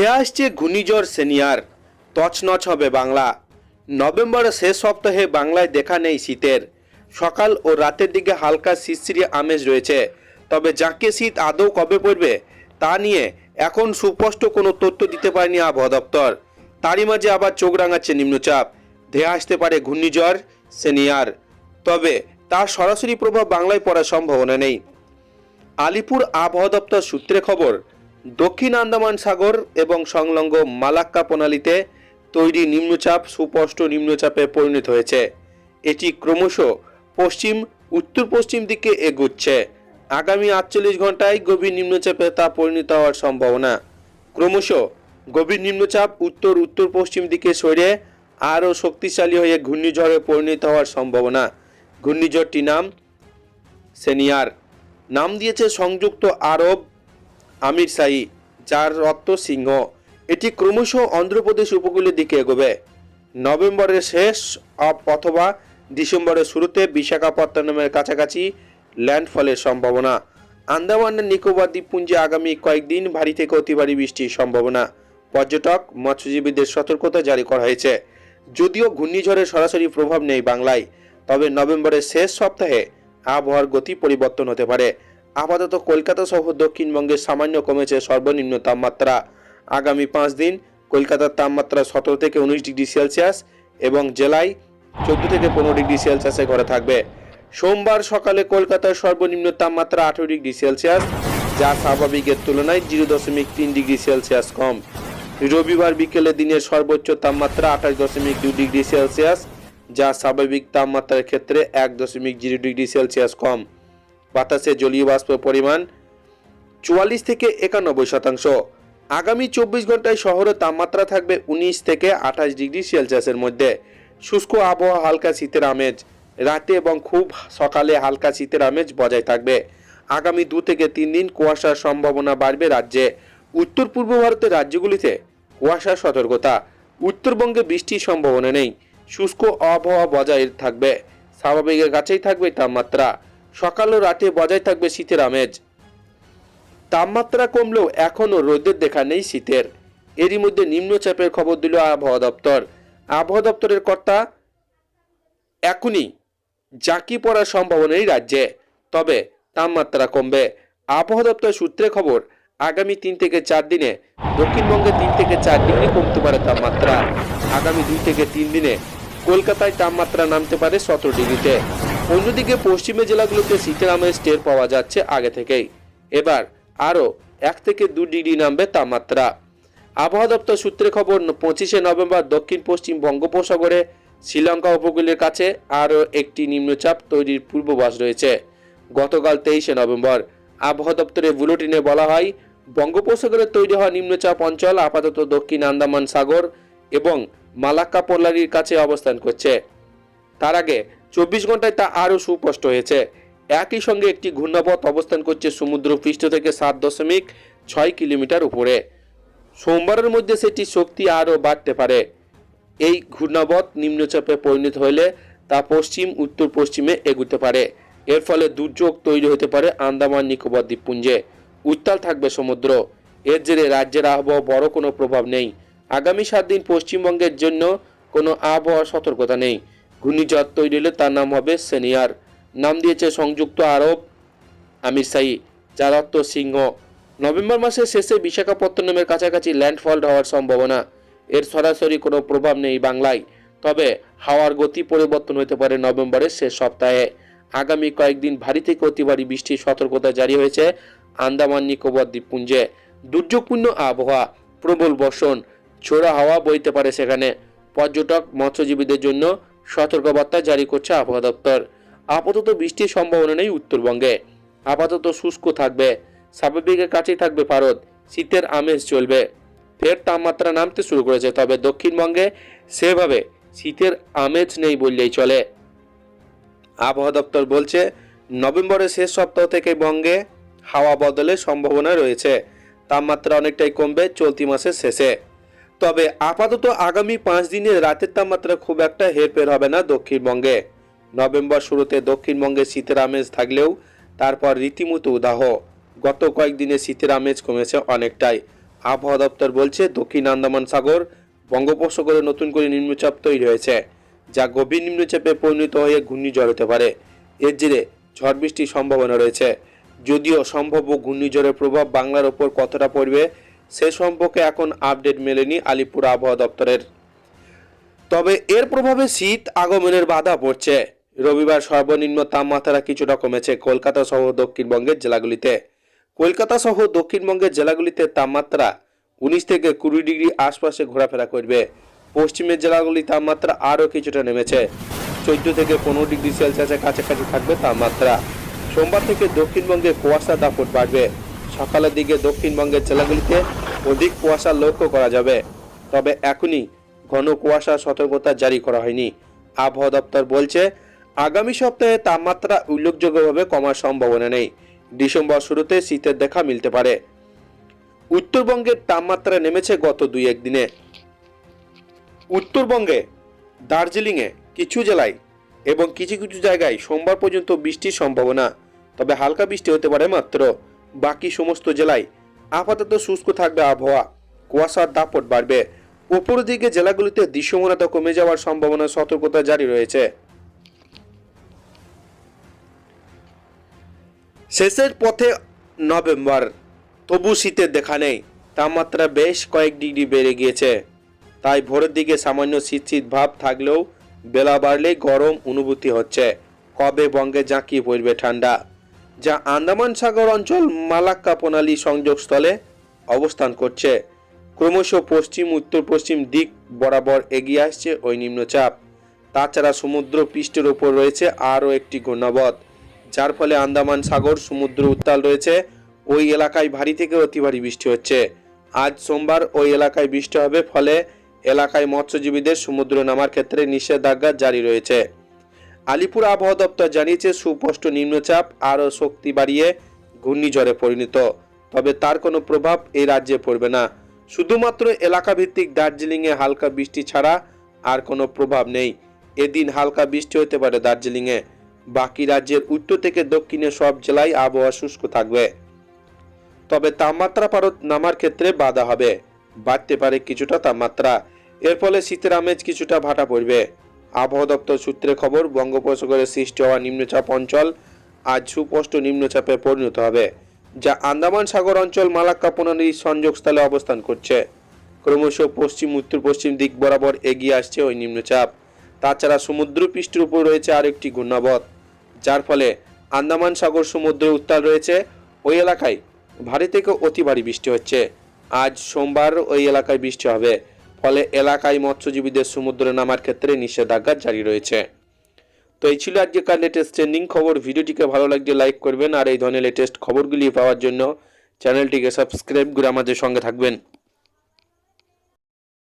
ধেয়ে আসছে ঘূর্ণিঝড় সেনিয়ার। তছনছ হবে বাংলা। নভেম্বরের শেষ সপ্তাহে বাংলায় দেখা নেই শীতের। সকাল ও রাতের দিকে হালকা শিরশিরি আমেজ রয়েছে। তবে যাকে শীত আদৌ কবে পড়বে, তা নিয়ে এখন সুস্পষ্ট কোনো তথ্য দিতে পারেনি আবহাওয়া দপ্তর। তারই মাঝে আবার চোখ রাঙাচ্ছে নিম্নচাপ। ধেয়ে আসতে পারে ঘূর্ণিঝড় সেনিয়ার। তবে তার সরাসরি প্রভাব বাংলায় পড়ার সম্ভাবনা নেই। আলিপুর আবহাওয়া দপ্তর সূত্রে খবর দক্ষিণ আন্দামান সাগর এবং সংলগ্ন মালাক্কা প্রণালীতে তৈরি নিম্নচাপ সুস্পষ্ট নিম্নচাপে পরিণত হয়েছে। এটি ক্রমশ পশ্চিম উত্তর পশ্চিম দিকে এগুচ্ছে। আগামী আটচল্লিশ ঘন্টায় গভীর নিম্নচাপে তা পরিণত হওয়ার সম্ভাবনা। ক্রমশ গভীর নিম্নচাপ উত্তর উত্তর পশ্চিম দিকে সরে আরও শক্তিশালী হয়ে ঘূর্ণিঝড়ে পরিণত হওয়ার সম্ভাবনা। ঘূর্ণিঝড়টির নাম সেনিয়ার। নাম দিয়েছে সংযুক্ত আরব আমির সাই যার রত্ত সিংহ। এটি ক্রমশ অন্ধ্রপ্রদেশ উপকূলের দিকে এগোবে। নভেম্বরের শেষ অথবা ডিসেম্বরের শুরুতে বিশাখাপত্তনমের কাছাকাছি ল্যান্ডফলের সম্ভাবনা। আন্দামান নিকোবর দ্বীপপুঞ্জে আগামী কয়েকদিন ভারী থেকে অতি ভারী বৃষ্টির সম্ভাবনা। পর্যটক, মৎস্যজীবীদের সতর্কতা জারি করা হয়েছে। যদিও ঘূর্ণিঝড়ের সরাসরি প্রভাব নেই বাংলায়, তবে নভেম্বরের শেষ সপ্তাহে আবহাওয়ার গতি পরিবর্তন হতে পারে। আপাতত কলকাতা সহ দক্ষিণবঙ্গে সামান্য কমেছে সর্বনিম্ন তাপমাত্রা। আগামী পাঁচ দিন কলকাতার তাপমাত্রা সতেরো থেকে উনিশ ডিগ্রি সেলসিয়াস এবং জেলায় চোদ্দ থেকে পনেরো ডিগ্রি সেলসিয়াসে ঘরে থাকবে। সোমবার সকালে কলকাতার সর্বনিম্ন তাপমাত্রা আঠেরো ডিগ্রি সেলসিয়াস, যা স্বাভাবিকের তুলনায় জিরো দশমিক তিন ডিগ্রি সেলসিয়াস কম। রবিবার বিকেলে দিনের সর্বোচ্চ তাপমাত্রা আঠাশ দশমিক দুই ডিগ্রি সেলসিয়াস, যা স্বাভাবিক তাপমাত্রার ক্ষেত্রে এক দশমিক জিরো ডিগ্রি সেলসিয়াস কম। বাতাসে জলীয় বাষ্পের পরিমাণ চুয়াল্লিশ থেকে একানব্বই শতাংশ। আগামী চব্বিশ ঘন্টায় শহরে তাপমাত্রা থাকবে উনিশ থেকে আঠাশ ডিগ্রি সেলসিয়াসের মধ্যে। শুষ্ক আবহাওয়া, হালকা শীতের আমেজ। রাতে এবং খুব সকালে হালকা শীতের আমেজ বজায় থাকবে। আগামী দু থেকে তিন দিন কুয়াশার সম্ভাবনা বাড়বে রাজ্যে। উত্তর পূর্ব ভারতের রাজ্যগুলিতে কুয়াশার সতর্কতা। উত্তরবঙ্গে বৃষ্টির সম্ভাবনা নেই। শুষ্ক আবহাওয়া বজায় থাকবে। স্বাভাবিকের কাছেই থাকবে তাপমাত্রা। সকাল ও রাতে বজায় থাকবে শীতের আমেজ। তাপমাত্রা কমলেও এখনও রোদের দেখা নেই শীতের। এরই মধ্যে নিম্নচাপের খবর দিল আবহাওয়া দপ্তর। আবহাওয়া দপ্তরের কর্তা এখনই জাঁকি পড়ার সম্ভাবনা নেই রাজ্যে, তবে তাপমাত্রা কমবে। আবহাওয়া দপ্তর সূত্রে খবর, আগামী তিন থেকে চার দিনে দক্ষিণবঙ্গে তিন থেকে চার ডিগ্রি কমতে পারে তাপমাত্রা। আগামী দুই থেকে তিন দিনে কলকাতায় তাপমাত্রা নামতে পারে সতেরো ডিগ্রিতে। অন্যদিকে পশ্চিমে জেলাগুলোতে শীতের আমেজ টের পাওয়া যাচ্ছে আগে থেকেই। এবার আরও এক থেকে দু ডিগ্রি নামবে তাপমাত্রা। আবহাওয়া দপ্তর সূত্রে খবর, পঁচিশে নভেম্বর দক্ষিণ পশ্চিম বঙ্গোপসাগরে শ্রীলঙ্কা উপকূলের কাছে আরও একটি নিম্নচাপ তৈরির পূর্বাভাস রয়েছে। গতকাল তেইশে নভেম্বর আবহাওয়া দপ্তরের বুলেটিনে বলা হয়, বঙ্গোপসাগরে তৈরি হওয়া নিম্নচাপ অঞ্চল আপাতত দক্ষিণ আন্দামান সাগর এবং মালাক্কা পোল্লারির কাছে অবস্থান করছে। তার আগে চব্বিশ ঘন্টায় তা আরও সুস্পষ্ট হয়েছে। একই সঙ্গে একটি ঘূর্ণাপথ অবস্থান করছে সমুদ্র পৃষ্ঠ থেকে সাত দশমিক ছয় কিলোমিটার উপরে। সোমবারের মধ্যে সেটি শক্তি আরও বাড়তে পারে। এই ঘূর্ণাবত নিম্নচাপে পরিণত হলে তা পশ্চিম, উত্তর পশ্চিমে এগুতে পারে। এর ফলে দুর্যোগ তৈরি হতে পারে আন্দামান, নিকোবর দ্বীপপুঞ্জে। উত্তাল থাকবে সমুদ্র। এর জেরে রাজ্যের আবহাওয়া বড় কোনো প্রভাব নেই। আগামী সাত দিন পশ্চিমবঙ্গের জন্য কোনো আবহাওয়ার সতর্কতা নেই। ঘূর্ণিঝড় তৈরি হলে তার নাম হবে সেনিয়ার। নাম দিয়েছে সংযুক্ত আরব আমির সাই যার অর্থ সিংহ। নভেম্বর মাসের শেষে বিশাখাপত্তনমের কাছাকাছি ল্যান্ডফল হওয়ার সম্ভাবনা। এর সরাসরি কোনো প্রভাব নেই বাংলায়, তবে হাওয়ার গতি পরিবর্তন হতে পারে নভেম্বরের শেষ সপ্তাহে। আগামী কয়েকদিন ভারী থেকে অতি ভারী বৃষ্টির সতর্কতা জারি হয়েছে আন্দামান নিকোবর দ্বীপপুঞ্জে। দুর্যোগপূর্ণ আবহাওয়া, প্রবল বর্ষণ ছোড়া হাওয়া বইতে পারে সেখানে। পর্যটক, মৎস্যজীবীদের জন্য সতর্কবার্তা জারি করছে আবহাওয়া দপ্তর। আপাতত বৃষ্টির সম্ভাবনা নেই উত্তরবঙ্গে। আপাতত শুষ্ক থাকবে। স্বাভাবিকের কাছেই থাকবে ভারত শীতের আমেজ চলবে। ফের তাপমাত্রা নামতে শুরু করেছে, তবে দক্ষিণবঙ্গে সেভাবে শীতের আমেজ নেই বললেই চলে। আবহাওয়া দপ্তর বলছে, নভেম্বরের শেষ সপ্তাহ থেকে বঙ্গে হাওয়া বদলের সম্ভাবনা রয়েছে। তাপমাত্রা অনেকটাই কমবে চলতি মাসের শেষে। তবে আপাতত আগামী পাঁচ দিনের রাতের তাপমাত্রা খুব একটা হেরফের হবে না দক্ষিণবঙ্গে। নভেম্বর শুরুতে দক্ষিণবঙ্গে শীতের আমেজ থাকলেও তারপর রীতিমতো উদাহ। গত কয়েকদিনে শীতের আমেজ কমেছে অনেকটাই। আবহাওয়া দপ্তর বলছে, দক্ষিণ আন্দামান সাগর বঙ্গোপসাগরে নতুন করে নিম্নচাপ তৈরি হয়েছে, যা গভীর নিম্নচাপে পরিণত হয়ে ঘূর্ণিঝড় হতে পারে। এর জেরে ঝড় বৃষ্টির সম্ভাবনা রয়েছে। যদিও সম্ভাব্য ঘূর্ণিঝড়ের প্রভাব বাংলার ওপর কতটা পড়বে সে সম্পর্কে এখন আপডেট মেলেনি আলিপুর আবহাওয়া দপ্তরের। তবে এর প্রভাবে শীত আগমনের বাধা পড়ছে। রবিবার সর্বনিম্ন তাপমাত্রা কিছুটা কমেছে কলকাতা সহ দক্ষিণবঙ্গের জেলাগুলিতে। কলকাতা সহ দক্ষিণবঙ্গের জেলাগুলিতে তাপমাত্রা উনিশ থেকে কুড়ি ডিগ্রি আশপাশে ঘোরাফেরা করবে। পশ্চিমের জেলাগুলি তাপমাত্রা আরও কিছুটা নেমেছে। চোদ্দ থেকে পনেরো ডিগ্রি সেলসিয়াসের কাছাকাছি থাকবে তাপমাত্রা। সোমবার থেকে দক্ষিণবঙ্গে কুয়াশা দাপট বাড়বে। সকালের দিকে দক্ষিণবঙ্গের জেলাগুলিতে অধিক কুয়াশা লক্ষ্য করা যাবে। তবে এখনই ঘন কুয়াশা সতর্কতা জারি করা হয়নি। আবহাওয়া দপ্তর বলছে, আগামী সপ্তাহে তাপমাত্রা উল্লেখযোগ্যভাবে কমার সম্ভাবনা নেই। ডিসেম্বর শুরুতে শীতের দেখা মিলতে পারে। উত্তরবঙ্গের তাপমাত্রা নেমেছে গত দুই একদিনে। উত্তরবঙ্গে, দার্জিলিংয়ে কিছু জেলায় এবং কিছু কিছু জায়গায় সোমবার পর্যন্ত বৃষ্টির সম্ভাবনা, তবে হালকা বৃষ্টি হতে পারে মাত্র। বাকি সমস্ত জেলায় আপাতত শুষ্ক থাকবে আবহাওয়া। কুয়াশার দাপট বাড়বে। উপর দিকে জেলাগুলিতে দৃশ্যমানতা কমে যাওয়ার সম্ভাবনা সতর্কতা জারি রয়েছে। শেষের পথে নভেম্বর, তবু শীতের দেখা নেই। তাপমাত্রা বেশ কয়েক ডিগ্রি বেড়ে গিয়েছে। তাই ভোরের দিকে সামান্য শীত শীত ভাব থাকলেও বেলা বাড়লে গরম অনুভূতি হচ্ছে। কবে বঙ্গে জাঁকিয়ে পড়বে ঠান্ডা? যা আন্দামান সাগর অঞ্চল মালাক্কা প্রণালী সংযোগস্থলে অবস্থান করছে। ক্রমশ পশ্চিম, উত্তর, পশ্চিম দিক বরাবর এগিয়ে আসছে ওই নিম্নচাপ। তাছাড়া সমুদ্র পৃষ্ঠের ওপর রয়েছে আরও একটি ঘূর্ণাবধ যার ফলে আন্দামান সাগর সমুদ্র উত্তাল রয়েছে। ওই এলাকায় ভারী থেকে অতি ভারী বৃষ্টি হচ্ছে। আজ সোমবার ওই এলাকায় বৃষ্টি হবে, ফলে এলাকায় মৎস্যজীবীদের সমুদ্র নামার ক্ষেত্রে নিষেধাজ্ঞা জারি রয়েছে। আলিপুর আবহাওয়া দপ্তর জানিয়েছে, সুস্পষ্ট নিম্নচাপ আরও শক্তি বাড়িয়ে ঘূর্ণিঝড়ে পরিণত। তবে তার কোনো প্রভাব এই রাজ্যে পড়বে না। শুধুমাত্র এলাকাভিত্তিক দার্জিলিংয়ে হালকা বৃষ্টি ছাড়া আর কোনো প্রভাব নেই। এদিন হালকা বৃষ্টি হতে পারে দার্জিলিংয়ে। বাকি রাজ্যের উত্তর থেকে দক্ষিণে সব জেলায় আবহাওয়া শুষ্ক থাকবে। তবে তাপমাত্রা পারত নামার ক্ষেত্রে বাধা হবে। বাড়তে পারে কিছুটা তাপমাত্রা। এর ফলে শীতের আমেজ কিছুটা ভাটা পড়বে। আবহাওয়া দপ্তর সূত্রে খবর, বঙ্গোপসাগরে সৃষ্টি হওয়া নিম্নচাপ অঞ্চল আজ সুস্পষ্ট নিম্নচাপে পরিণত হবে, যা আন্দামান সাগর অঞ্চল, মালাক্কা প্রণালীর সংযোগস্থলে অবস্থান করছে। ক্রমশ পশ্চিম উত্তর পশ্চিম দিক বরাবর এগিয়ে আসছে ওই নিম্নচাপ। তাছাড়া সমুদ্র পৃষ্ঠের উপর রয়েছে আরেকটি ঘূর্ণাবধ যার ফলে আন্দামান সাগর সমুদ্র উত্তাল রয়েছে। ওই এলাকায় ভারী থেকে অতি ভারী বৃষ্টি হচ্ছে। আজ সোমবার ওই এলাকায় বৃষ্টি হবে। ফলে এলাকায় মৎস্যজীবীদের সমুদ্রে নামার ক্ষেত্রে নিষেধাজ্ঞা জারি রয়েছে। তো এই ছিল আজকেকার লেটেস্ট ট্রেন্ডিং খবর। ভিডিওটিকে ভালো লাগলে লাইক করবেন আর এই ধরনের লেটেস্ট খবরগুলি পাওয়ার জন্য চ্যানেলটিকে সাবস্ক্রাইব করে আমাদের সঙ্গে থাকবেন।